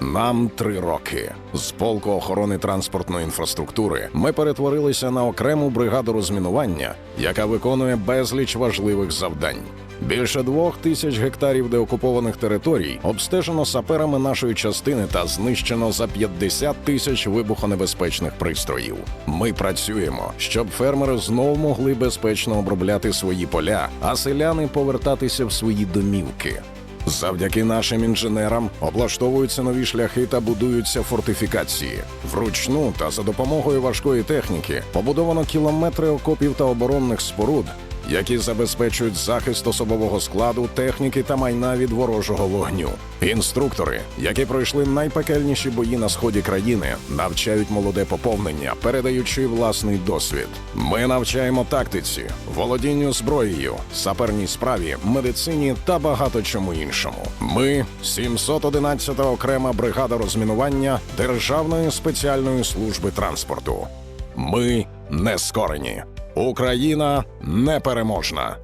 Нам три роки. З полку охорони транспортної інфраструктури ми перетворилися на окрему бригаду розмінування, яка виконує безліч важливих завдань. Більше двох тисяч гектарів деокупованих територій обстежено саперами нашої частини та знищено за 50 тисяч вибухонебезпечних пристроїв. Ми працюємо, щоб фермери знову могли безпечно обробляти свої поля, а селяни повертатися в свої домівки. Завдяки нашим інженерам облаштовуються нові шляхи та будуються фортифікації. Вручну та за допомогою важкої техніки побудовано кілометри окопів та оборонних споруд, які забезпечують захист особового складу, техніки та майна від ворожого вогню. Інструктори, які пройшли найпекельніші бої на сході країни, навчають молоде поповнення, передаючи власний досвід. Ми навчаємо тактиці, володінню зброєю, саперній справі, медицині та багато чому іншому. Ми 711 окрема бригада розмінування Державної спеціальної служби транспорту. Ми нескорені. Україна непереможна.